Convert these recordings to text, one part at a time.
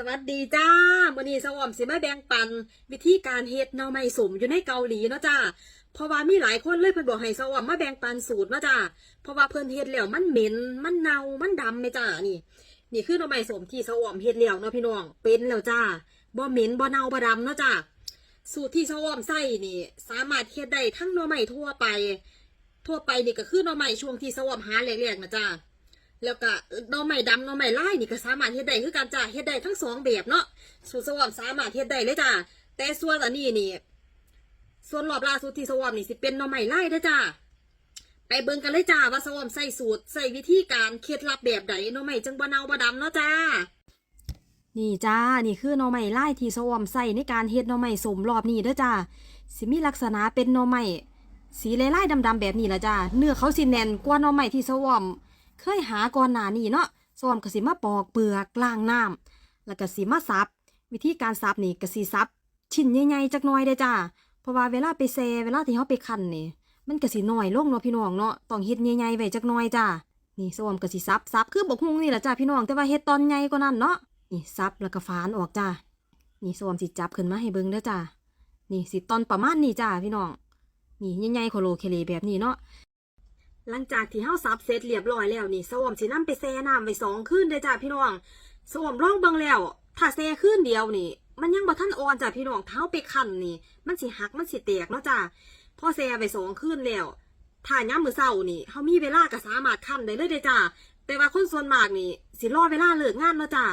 สวัสดีจ้ามื้อนี้สวอมสิมาแบ่งปัน วิธีการเฮ็ดหน่อไม้สมอยู่ในเกาหลีเนาะจ้าเพราะว่ามีหลายคนเลยเพิ่นบอกให้สวอมมาแบ่งปันสูตรเนาะจ้าเพราะว่าเพิ่นเฮ็ดแล้วมันเหม็นมันเน่ามันดำแม่จ้านี่ นี่คือหน่อไม้สมที่สวอมเฮ็ดแล้วเนาะพี่น้องเป็นแล้วจ้าบ่เหม็นบ่เน่าบ่ดำเนาะจ้าสูตรที่สวอมใส่นี่ สามารถเฮ็ดได้ทั้งหน่อไม้ทั่วไป ทั่วไปนี่ก็คือหน่อไม้ช่วงที่สวอมหาแรกๆนะจ้า แล้วก็หน่อไม้ดำหน่อไม้ลายนี่ก็สามารถเฮ็ดได้คือการจ้าเฮ็ดได้ทั้งสองแบบเนาะสูตรสวอมสามารถเฮ็ดได้เลยจ้าแต่ส่วนอันนี้นี่ ส่วนรอบล่าสุดที่สวอมนี่สิเป็นหน่อไม้ลายเด้จ้าไปเบิ่งกันเลยจ้าว่าสวอมใส่สูตรใส่วิธีการเคล็ดลับแบบใดหน่อไม้จังบ่เนาบ่ดำเนาะจ้านี่จ้า นี่คือหน่อไม้ลายที่สวอมใส่ในการเฮ็ดหน่อไม้สมรอบนี้เด้อจ้า สิมีลักษณะเป็นหน่อไม้สีไลายๆดำๆแบบนี้ละจ้า เนื้อเขาสิแน่นกว่าหน่อไม้ที่สวอม เคยหาก่อนหน้านี้เนาะสวอมก็สิมาปอกเปลือกล้างน้ำแล้วก็สิมาซับ วิธีการซับนี่ก็สิซับ ชิ้นใหญ่ๆจักหน่อยเด้จ้าเพราะว่าเวลาไปแซ่เวลาที่เฮาไปคันนี่มันก็สิน้อยลงเนาะพี่น้องเนาะต้องเฮ็ดใหญ่ๆไว้จักหน่อยจ้านี่สวอมก็สิซับซับคือบักฮุงนี่แหละจ้าพี่น้องแต่ว่าเฮ็ดตอนใหญ่กว่านั้นเนาะนี่ซับแล้วก็ฝานออกจ้านี่สวมสิจับขึ้นมาให้เบิ่งเด้อจ้านี่สิตอนประมาณนี้จ้าพี่น้องนี่ใหญ่ๆโคโลเคเลแบบนี้เนาะ หลังจากที่เฮาซับเสร็จเรียบร้อยแล้วนี่สวมสินำไปแช่น้ำไว้สองคืนเด้อจ้าพี่น้องสวมลองเบิ่งแล้ว ถ้าแช่คืนเดียวนี่ มันยังบ่ทันอ่อนจ้าพี่น้องเท้าไปคั่นนี่ มันสิหักมันสิแตกเนาะจ้าพอแช่ไว้สองคืนแล้วถ้ายามมื้อเช้านี่เฮามีเวลาก็สามารถคั่นได้เลยเด้อจ้าแต่ว่าคนส่วนมากนี่สิรอเวลาเลิกงานเนาะจ้า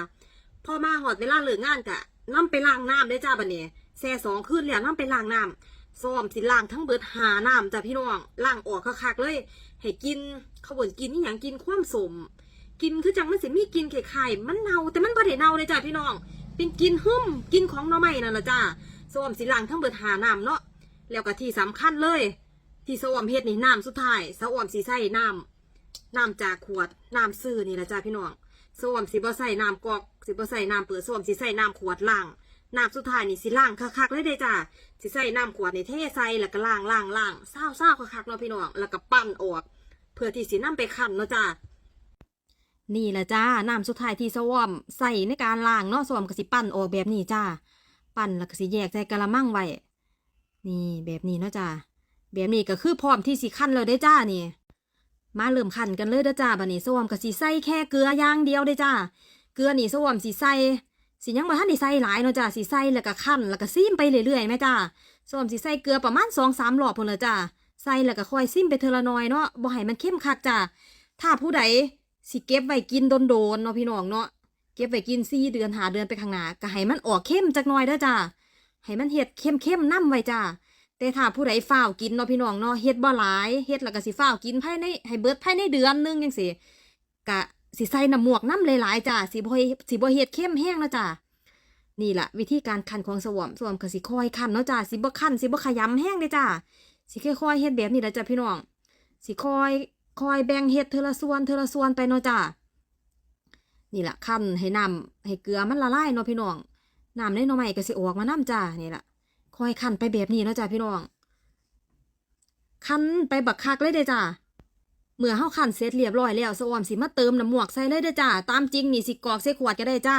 พอมาหอดเวลาเลิกงานกะน้ำไปล้างน้ำได้จ้าบัดนี้แซ่สองคืนแล้วน้ำไปล้างน้ำ ซ้อมสิล้างทั้งเบิดหาน้ำจ้าพี่น้องล้างออกคักๆเลย ให้กินเขาบ่นกินนี่อย่างกินความสม กินคือจังมันสิมีกินไข่ๆมันเน่าแต่มันบ่ได้เน่าเลยจ้าพี่น้อง เป็นกินหึ่มกินของหน่อไม้นั่นล่ะจ้าซ้อมสิล้างทั้งเบิดหาน้ำเนาะแล้วก็ที่สำคัญเลย ที่ซ้อมเฮ็ดนี่น้ำสุดท้ายซ้อมสิใส่น้ำน้ำจากขวดน้ำซื้อนี่ล่ะจ้าพี่น้องส้วมสิบ่ใส่น้ำกอกสิบ่ใส่น้ำเปิดส้วมสิใส่น้ำขวดล่าง น้ำสุดท้ายนี่สิล่างคักๆเลยเด้จ้าสิใส่น้ำขวดในเทใส่แล้วก็ล่างล่างล่างเศร้าเศร้าคักๆเนาะพี่น้องแล้วก็ปั้นออก เพื่อที่สิน้ำไปคั่นเนาะจ้านี่แหละจ้าน้ำสุดท้ายที่สวอมใส่ในการล่างเนาะสวอมก็สิปั้นออกแบบนี้จ้าปั้นแล้วก็สิแยกใส่กะละมังไว้นี่แบบนี้เนาะจ้าแบบนี้ก็คือพร้อมที่สิคั่นเลยได้จ้านี่มาเริ่มขันกันเลยเด้อจ้าบัดนี้สวอมกับสีใส่แค่เกลืออย่างเดียวเด้จ้าเกลือนี่สวอมสีใส่ สียังบ่ทันได้ใส่หลายเนาะจ้าสีใส่แล้วก็คั่นแล้วก็ซิมไปเรื่อยๆแม่จ้าสวมสีใส่เกลือประมาณสองสามรอบพุ่นละจ้าใส่แล้วก็ค่อยซิมไปเทละน้อยเนาะบ่ให้มันเข้มคักจ้าถ้าผู้ใดสิเก็บไว้กินโดนๆเนาะพี่น้องเนาะเก็บไว้กินสี่เดือนหาเดือนไปข้างหน้าก็ให้มันออกเข้มจักหน่อยเด้อจ้าให้มันเฮ็ดเข้มๆนํไว้จ้าแต่ถ้าผู้ใดฝ้าวกินเนาะพี่น้องเนาะเฮ็ดบ่หลายเฮ็ดแล้วก็สิฝ้าวกินภายในให้เบิดภายในเดือนนึงจังซี่กะ สิใส่น้ำหมวกน้ำหลายๆจ้าสิบ่ให้สิบ่เฮ็ดเข้มแห้งนะจ้านี่แหละวิธีการคันของสวมสวมก็สิค่อยคันเนาะจ้าสิบ่คันสิบ่ขยำแห้งเด้จ้าสิค่อยๆเฮ็ดแบบนี้ล่ะจ้าพี่น้องสิค่อยคอยแบ่งเฮ็ดเทอละส่วนเทอละส่วนไปเนาะจ้านี่แหละคันให้น้ำให้เกลือมันละลายเนาะพี่น้องน้ำในหน่อไม้ก็สิออกมาน้ำจ้านี่แหละคอยคันไปแบบนี้เนาะจ้ะพี่น้องคันไปบักคักเลยเด้จ้า เมื่อเฮาคันเสร็จเรียบร้อยแล้วสวอมสิมาเติมน้ำหมวกใส่เลยเด้อจ้า ตามจริงนี่สิกรอกใส่ขวดก็ได้จ้า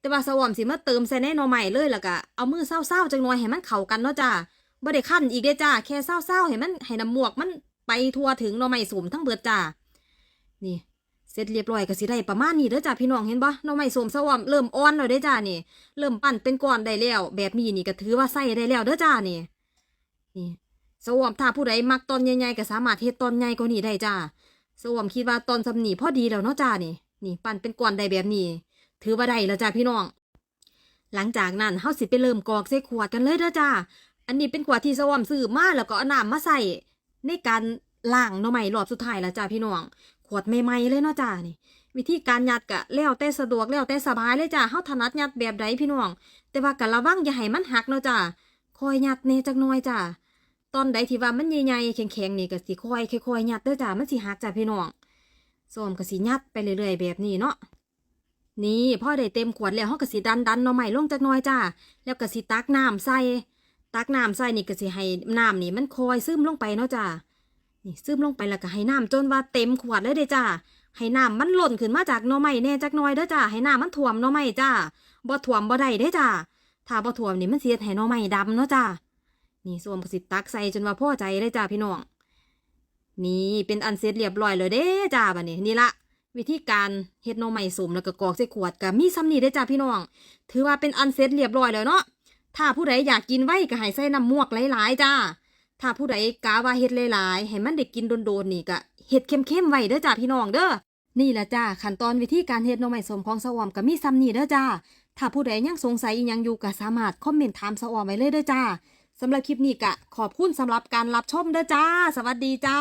แต่ว่าสวอมสิมาเติมใส่ในหน่อใหม่เลยแล้วก็เอามือเศร้าๆจังหน่อยให้มันเข้ากันเนาะจ้าบ่ได้คันอีกเด้อจ้า แค่เศร้าๆให้มันให้น้ำหมวกมันไปทั่วถึงหน่อใหม่สมทั้งเบิดจ้า นี่เสร็จเรียบร้อยก็สิได้ประมาณนี้เด้อจ้าพี่น้องเห็นบ่หน่อไม้สมสวอมเริ่มอ่อนแล้วเด้อจ้านี่ เริ่มปั้นเป็นก้อนได้แล้ว แบบนี้นี่ก็ถือว่าใส่ได้แล้วเด้อจ้านี่ นี่ สวอมถ้าผู้ใดมักตอนใหญ่ๆก็สามารถเฮ็ดตอนใหญ่กว่านี้ได้จ้าสวอมคิดว่าตอนสำนีพอดีแล้วเนาะจ้านี่ นี่ปั้นเป็นก้อนได้แบบนี้ ถือว่าได้แล้วจ้าพี่น้อง หลังจากนั้นเฮาสิไปเริ่มกอกใส่ขวดกันเลยเด้อจ้าอันนี้เป็นขวดที่สวอมซื้อมาแล้วก็เอาน้ำมาใส่ในการล้างหน่อไม้รอบสุดท้ายแล้วจ้าพี่น้อง ขวดใหม่ๆเลยเนาะจ้านี่วิธีการยัดกะแล้วแต่สะดวกแล้วแต่สบายเลยจ้าเฮาถนัดยัดแบบใดพี่น้อง แต่ว่ากะระวังอย่าให้มันหักเนาะจ้าคอยยัดเนจักน่อยจ้า ตอนใดที่ว่ามันใหญ่ๆแข็งๆนี่ก็สิคอยค่อยๆยัดเด้อจ้ามันสิหักจ้าพี่น้องส้มก็สิยัดไปเรื่อยๆแบบนี้เนาะนี่พอได้เต็มขวดแล้วเฮาก็สิดันดันๆหน่อไม้ลงจักหน่อยจ้าแล้วก็สิตักน้ำใส่ตักน้ำใส่นี่ก็สิให้น้ำนี่มันคอยซึมลงไปเนาะจ้านี่ซึมลงไปแล้วก็ให้น้ำจนว่าเต็มขวดเลยเด้อจ้าให้น้ำมันหล่นขึ้นมาจากหน่อไม้แน่จักหน่อยเด้อจ้าให้น้ำมันท่วมหน่อไม้จ้าบ่ท่วมบ่ได้เด้อจ้าถ้าบ่ท่วมนี่มันสิเฮ็ดให้หน่อไม้ดำเนาะจ้า นี่ส้วมก็สิตักใส่จนว่าพ่อใจเลยจ้าพี่น้อง นี่เป็นอันเสร็จเรียบร้อยเลยเด้จ้าบัดนี้นี่ละวิธีการเฮ็ดน่อไม้สมแล้วก็กรอกใส่ขวดก็มีซ้ำนี่เด้จ้าพี่น้อง ถือว่าเป็นอันเสร็จเรียบร้อยแล้วเนาะถ้าผู้ใดอยากกินไว้ก็ให้ใส่น้ำมวกหลายๆจ้าถ้าผู้ใดกาว่าเฮ็ดหลายๆให้มันได้กินโดนๆนี่ก็เฮ็ดเข้มๆไว้เด้อจ้าพี่น้องเด้อนี่แหละจ้าขั้นตอนวิธีการเฮ็ดน่อไม้สมของสะอมก็มีซ้ำนี่เด้อจ้าถ้าผู้ใดยังสงสัยอีหยังอยู่ก็สามารถคอมเมนต์ถามสะออมไว้เลยเด้อจ้า สำหรับคลิปนี้ก็ขอบคุณสำหรับการรับชมเด้อจ้า สวัสดีจ้า